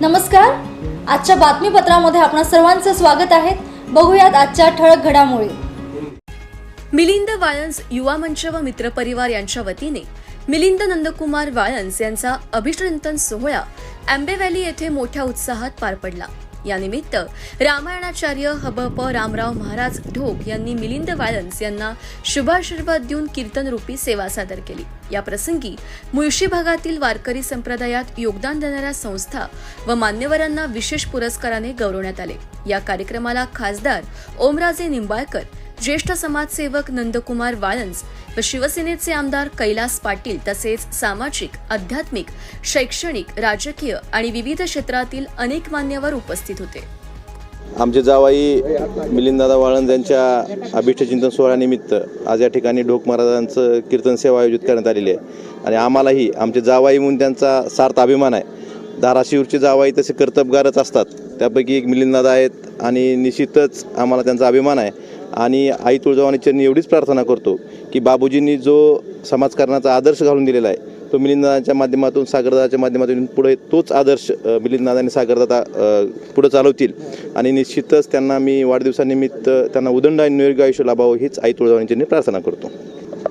नमस्कार. आजच्या बातमीपत्रामध्ये आपणा सर्वांचं स्वागत आहे. बघूयात आजच्या ठळक घडामोडी. मिलिंद वाळंस युवा मंच व मित्रपरिवार यांच्या वतीने मिलिंद नंदकुमार वाळंस यांचा अभिष्टचिंतन सोहळा आंबे व्हॅली येथे मोठ्या उत्साहात पार पडला. यानिमित्त रामायणाचार्य हबप रामराव महाराज ढोक यांनी मिलिंद वाळंस यांना शुभाशीर्वाद देऊन कीर्तनरूपी सेवा सादर केली. या प्रसंगी मुळशी भागातील वारकरी संप्रदायात योगदान देणाऱ्या संस्था व मान्यवरांना विशेष पुरस्काराने गौरवण्यात आले. या कार्यक्रमाला खासदार ओमराजे निंबाळकर ज्येष्ठ समाजसेवक नंदकुमार वाळंज व शिवसेनेचे आमदार कैलास पाटील तसेच सामाजिक आध्यात्मिक शैक्षणिक राजकीय आणि विविध क्षेत्रातील अनेक मान्यवर उपस्थित होते. आमचे जावाई मिलिंददादा वाळंद यांच्या अभिष्टचिंतन सोहळ्यानिमित्त आज या ठिकाणी ढोक महाराजांचं कीर्तन सेवा आयोजित करण्यात आलेली आहे. आणि आम्हालाही आमचे जावाई म्हणून त्यांचा सार्थ अभिमान आहे. धाराशिवचे जावाई तसे कर्तबगारच असतात. त्यापैकी एक मिलिंददादा आहेत आणि निश्चितच आम्हाला त्यांचा अभिमान आहे. आणि आई तुळजावानी चरणी एवढीच प्रार्थना करतो की बाबूजींनी जो समाजकारणाचा आदर्श घालून दिलेला आहे तो मिलिंददादाच्या माध्यमातून सागरदादाच्या माध्यमातून पुढे तोच आदर्श अ, मिलिंददादा आणि सागरदादा पुढे चालवतील. आणि निश्चितच त्यांना मी वाढदिवसानिमित्त त्यांना उदंड आणि निरोगी आयुष्य लाभावं हीच आई तुळजावानीची प्रार्थना करतो.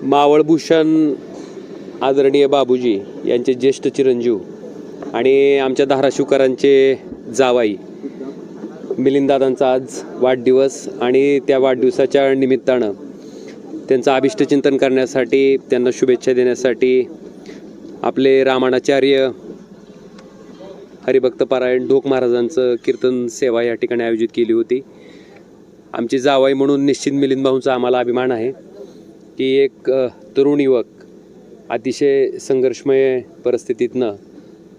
मावळभूषण आदरणीय बाबूजी यांचे ज्येष्ठ चिरंजीव आणि आमच्या धाराशिवकरांचे जावाई मिलिंददादांचा आज वाढदिवस आणि त्या वाढदिवसाच्या निमित्तानं त्यांचं अभिष्टचिंतन करण्यासाठी त्यांना शुभेच्छा देण्यासाठी आपले रामाणाचार्य हरिभक्त पारायण ढोक महाराजांचं कीर्तन सेवा या ठिकाणी आयोजित केली होती. आमची जावाई म्हणून निश्चित मिलिंद भाऊंचा आम्हाला अभिमान आहे की एक तरुण युवक अतिशय संघर्षमय परिस्थितीतनं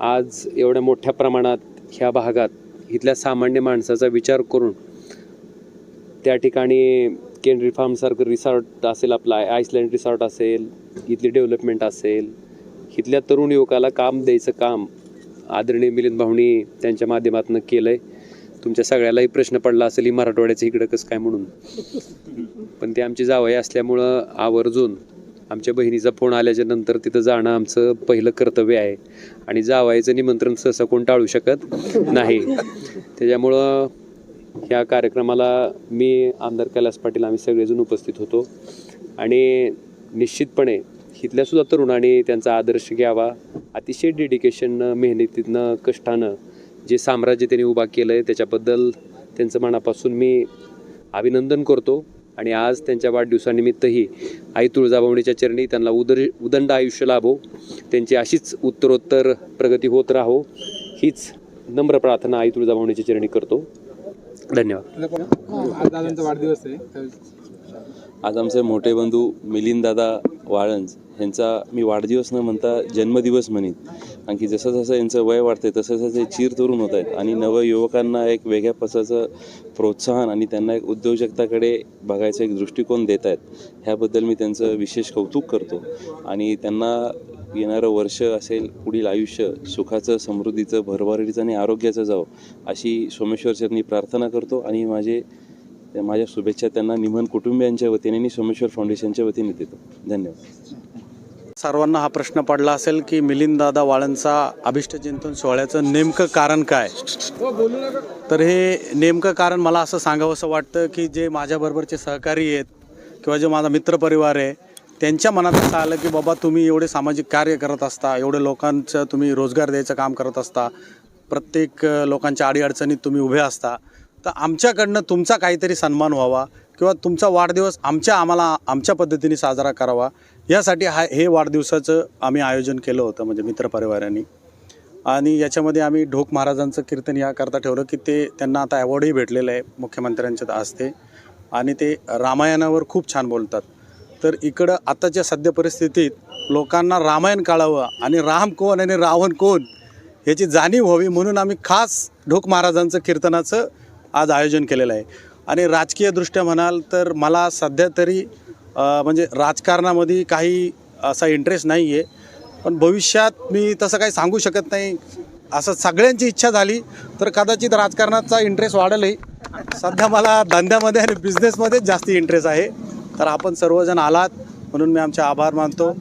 आज एवढ्या मोठ्या प्रमाणात ह्या भागात इथल्या सामान्य माणसाचा विचार करून त्या ठिकाणी केनरी फार्मसारखं रिसॉर्ट असेल आपला आयसलँड रिसॉर्ट असेल इथली डेव्हलपमेंट असेल इथल्या तरुण युवकाला काम द्यायचं काम आदरणीय मिलिंद भाऊनी त्यांच्या माध्यमातून केलं आहे तुमच्या सगळ्यालाही प्रश्न पडला असेल ही मराठवाड्याचं इकडं कसं काय म्हणून? पण ते आमची जावई असल्यामुळं आवर्जून आमच्या बहिणीचा फोन आल्याच्यानंतर तिथं जाणं आमचं पहिलं कर्तव्य आहे. आणि जावायचं निमंत्रण सहसा कोण टाळू शकत नाही. त्याच्यामुळं ह्या कार्यक्रमाला मी आमदार कैलास पाटील आम्ही सगळेजण उपस्थित होतो. आणि निश्चितपणे इथल्यासुद्धा तरुणाने तरुणांनी त्यांचा आदर्श घ्यावा. अतिशय डेडिकेशननं मेहनतीनं कष्टानं जे साम्राज्य त्यांनी उभा केलं आहे त्याच्याबद्दल त्यांचं मनापासून मी अभिनंदन करतो. आणि आज त्यांच्या वाढदिवसानिमित्तही आई तुळजाभवनीच्या चरणी त्यांना उदर उदंड आयुष्य लाभो. त्यांची अशीच उत्तरोत्तर प्रगती होत राहो. हीच नम्र प्रार्थना आई तुळजाभवनीच्या चरणी करतो. धन्यवाद. आज दादांचा वाढदिवस आहे. आज आमचे मोठे बंधू मिलिंददादा वाळंज. ह्यांचा मी वाढदिवस न म्हणता जन्मदिवस म्हणेन. कारण की जसं जसं यांचं वय वाढते तसं तसं हे चीर तरुण होत आहेत. आणि नवयुवकांना एक वेगळ्या पसाचं प्रोत्साहन आणि त्यांना एक उद्योजकताकडे बघायचा एक दृष्टिकोन देत आहेत. ह्याबद्दल मी त्यांचं विशेष कौतुक करतो. आणि त्यांना येणारं वर्ष असेल पुढील आयुष्य सुखाचं समृद्धीचं भरभराटीचं आणि आरोग्याचं जावं अशी सोमेश्वर चरणी प्रार्थना करतो. आणि माझे त्या माझ्या शुभेच्छा त्यांना निमन कुटुंबियांच्या वतीने आणि सोमेश्वर फाउंडेशनच्या वतीने देतो. धन्यवाद. सर्वांना हा प्रश्न पडला असेल की मिलिंददादा वाळंचा अभिष्टचिंतन सोहळ्याचं नेमकं कारण काय? तर हे नेमकं कारण मला असं सांगावंसं वाटतं की जे माझ्याबरोबरचे सहकारी आहेत किंवा जे माझा मित्रपरिवार आहे त्यांच्या मनात असं आलं की बाबा तुम्ही एवढे सामाजिक कार्य करत असता एवढे लोकांचं तुम्ही रोजगार द्यायचं काम करत असता प्रत्येक लोकांच्या अडीअडचणीत तुम्ही उभे असता. तर आमच्याकडनं तुमचा काहीतरी सन्मान व्हावा किंवा तुमचा वाढदिवस आमच्या आम्हाला आमच्या पद्धतीने साजरा करावा यासाठी हा हे वाढदिवसाचं आम्ही आयोजन केलं होतं म्हणजे मित्रपरिवारांनी. आणि याच्यामध्ये आम्ही ढोक महाराजांचं कीर्तन याकरता ठेवलं की ते त्यांना आता अवॉर्डही भेटलेलं आहे मुख्यमंत्र्यांच्या हस्ते. आणि ते रामायणावर खूप छान बोलतात. तर इकडं आताच्या सद्य परिस्थितीत लोकांना रामायण कळावं आणि राम कोण आणि रावण कोण ह्याची जाणीव व्हावी म्हणून आम्ही खास ढोक महाराजांचं कीर्तनाचं आज आयोजन केलेलं आहे. आणि राजकीयदृष्ट्या म्हणाल तर मला सध्या तरी म्हणजे राजकारणामध्ये काही असा इंटरेस्ट नाही आहे पण भविष्यात मी तसं काही सांगू शकत नाही. असं सगळ्यांची इच्छा झाली तर कदाचित राजकारणाचा इंटरेस्ट वाढेलही. सध्या मला धंद्यामध्ये आणि बिझनेसमध्येच जास्ती इंटरेस्ट आहे. तर आपण सर्वजण आलात म्हणून मी आमचे आभार मानतो.